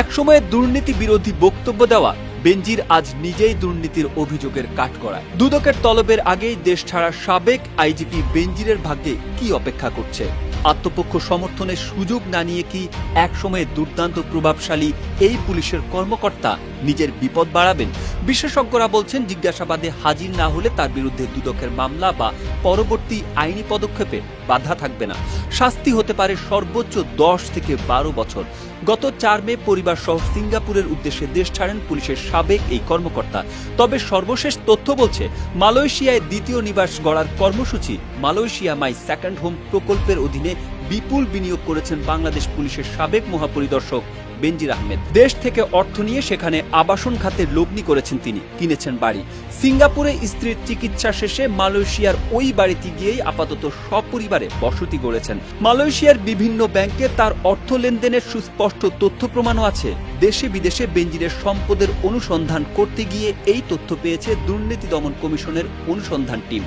একসময়ে দুর্নীতি বিরোধী বক্তব্য দেওয়া বেনজির আজ নিজেই দুর্নীতির অভিযোগের কাঠগড়ায়। দুদকের তলবের আগেই দেশ ছাড়া সাবেক আইজিপি বেনজিরের ভাগ্যে কি অপেক্ষা করছে? আত্মপক্ষ সমর্থনের সুযোগ না নিয়ে কি একসময়ে দুর্দান্ত প্রভাবশালী এই পুলিশের কর্মকর্তা নিজের বিপদ বাড়াবেন? বিশেষজ্ঞরা বলছেন, জিজ্ঞাসাবাদে হাজির না হলে তার বিরুদ্ধে দুদকের মামলা বা পরবর্তী আইনি পদক্ষেপে বাধা থাকবে না। শাস্তি হতে পারে সর্বোচ্চ দশ থেকে বারো বছর। গত চার মে পরিবার সহ সিঙ্গাপুরের উদ্দেশ্যে দেশ ছাড়েন পুলিশের সাবেক এই কর্মকর্তা। তবে সর্বশেষ তথ্য বলছে, মালয়েশিয়ায় দ্বিতীয় নিবাস গড়ার কর্মসূচি মালয়েশিয়া মাই সেকেন্ড হোম প্রকল্পের অধীনে বিপুল বিনিয়োগ করেছেন বাংলাদেশ পুলিশের সাবেক মহাপরিদর্শক বেনজির আহমেদ। দেশ থেকে অর্থ নিয়ে সেখানে আবাসন খাতে লগ্নি করেছেন তিনি, কিনেছেন বাড়ি। সিঙ্গাপুরে স্ত্রীর চিকিৎসা শেষে মালয়েশিয়ার ওই বাড়িতে গিয়েই আপাতত সপরিবারে বসতি গড়েছেন। মালয়েশিয়ার বিভিন্ন ব্যাংকে তার অর্থ লেনদেনের সুস্পষ্ট তথ্য প্রমাণও আছে। দেশে বিদেশে বেনজিরের সম্পদের অনুসন্ধান করতে গিয়ে এই তথ্য পেয়েছে দুর্নীতি দমন কমিশনের অনুসন্ধান টিম।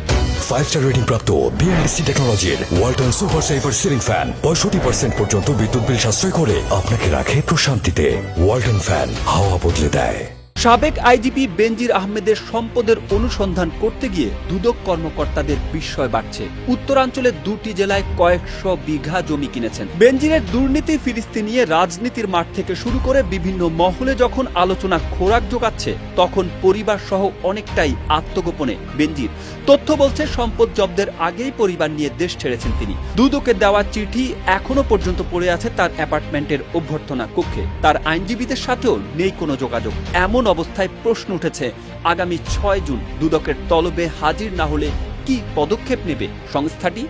ফাইভ স্টার রেটিং প্রাপ্ত বিএলডিসি টেকনোলজির Walton super saver ceiling fan পঁয়ষট্টি পার্সেন্ট পর্যন্ত বিদ্যুৎ বিল সাশ্রয় করে আপনাকে রাখে প্রশান্তিতে। ওয়ালটন ফ্যান হাওয়া বদলে দেয়। সাবেক আইজিপি বেনজির আহমেদের সম্পদের অনুসন্ধান করতে গিয়ে দুদক কর্মকর্তাদের বিস্ময় বাড়ছে। উত্তরাঞ্চলের দুটি জেলায় কয়েকশো বিঘা জমি কিনেছেন। বেনজিরের দুর্নীতি ফিরিস্তি নিয়ে রাজনীতির মাঠ থেকে শুরু করে বিভিন্ন মহলে যখন আলোচনা খোরাক যোগাচ্ছে, তখন পরিবার সহ অনেকটাই আত্মগোপনে বেনজির। তথ্য বলছে, সম্পদ জব্দের আগেই পরিবার নিয়ে দেশ ছেড়েছেন তিনি। দুদকের দেওয়া চিঠি এখনও পর্যন্ত পড়ে আছে তার অ্যাপার্টমেন্টের অভ্যর্থনা কক্ষে। তার আইনজীবীদের সাথেও নেই কোনো যোগাযোগ। এমন অবস্থায় প্রশ্ন উঠেছে, আগামী ছয় জুন দুদকের তলবে হাজির না হলে কি পদক্ষেপ নেবে সংস্থাটি?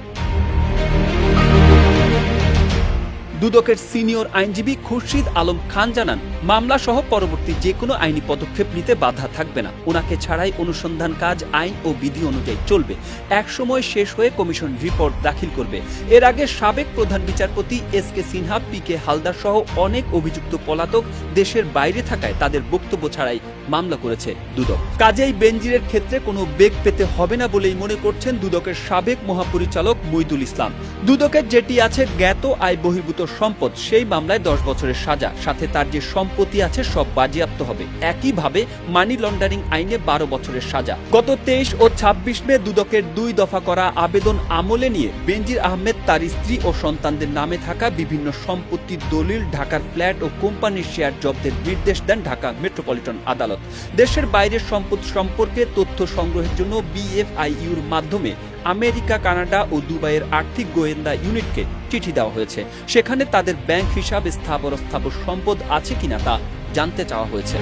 দুদকের সিনিয়র আইনজীবী খুরশিদ আলম খান জানান মামলা সহ পরবর্তী যে কোনো আইনি পদক্ষেপ নিতে বাধা থাকবে না। ওনাকে ছাড়াই অনুসন্ধান কাজ, আইন ও বিধি অনুযায়ী চলবে। এক সময় শেষ হয়ে কমিশন রিপোর্ট দাখিল করবে। এর আগে সাবেক প্রধান বিচারপতি S K Sinha, P K Haldar সহ অনেক অভিযুক্ত পলাতক দেশের বাইরে থাকায় তাদের বক্তব্য ছাড়াই মামলা করেছে দুদক। কাজেই বেনজিরের ক্ষেত্রে কোনো বেগ পেতে হবে না বলেই মনে করছেন দুদকের সাবেক মহাপরিচালক মইদুল ইসলাম। দুদকের যেটি আছে জ্ঞাত আয় বহির্ভূত সম্পদ সেই মামলায় দশ বছরের সাজা। সাথে তার যে সম্পত্তি আছে সব বাজেয়াপ্ত হবে। একইভাবে মানি লন্ডারিং আইনে বারো বছরের সাজা। গত তেইশ ও ছাব্বিশ মে দুদকের দুই দফা করা আবেদন আমলে নিয়ে বেনজির আহমেদ তার স্ত্রী ও সন্তানদের নামে থাকা বিভিন্ন সম্পত্তির দলিল, ঢাকার ফ্ল্যাট ও কোম্পানির শেয়ার জব্দের নির্দেশ দেন ঢাকা মেট্রোপলিটন আদালত। দেশের বাইরের সম্পদ সম্পর্কে তথ্য সংগ্রহের জন্য বিএফআইইউর মাধ্যমে আমেরিকা, কানাডা ও দুবাইয়ের আর্থিক গোয়েন্দা ইউনিটকে চিঠি দেওয়া হয়েছে। সেখানে তাদের ব্যাংক হিসাব স্থাবর স্থাবর সম্পদ আছে কিনা তা জানতে চাওয়া হয়েছে।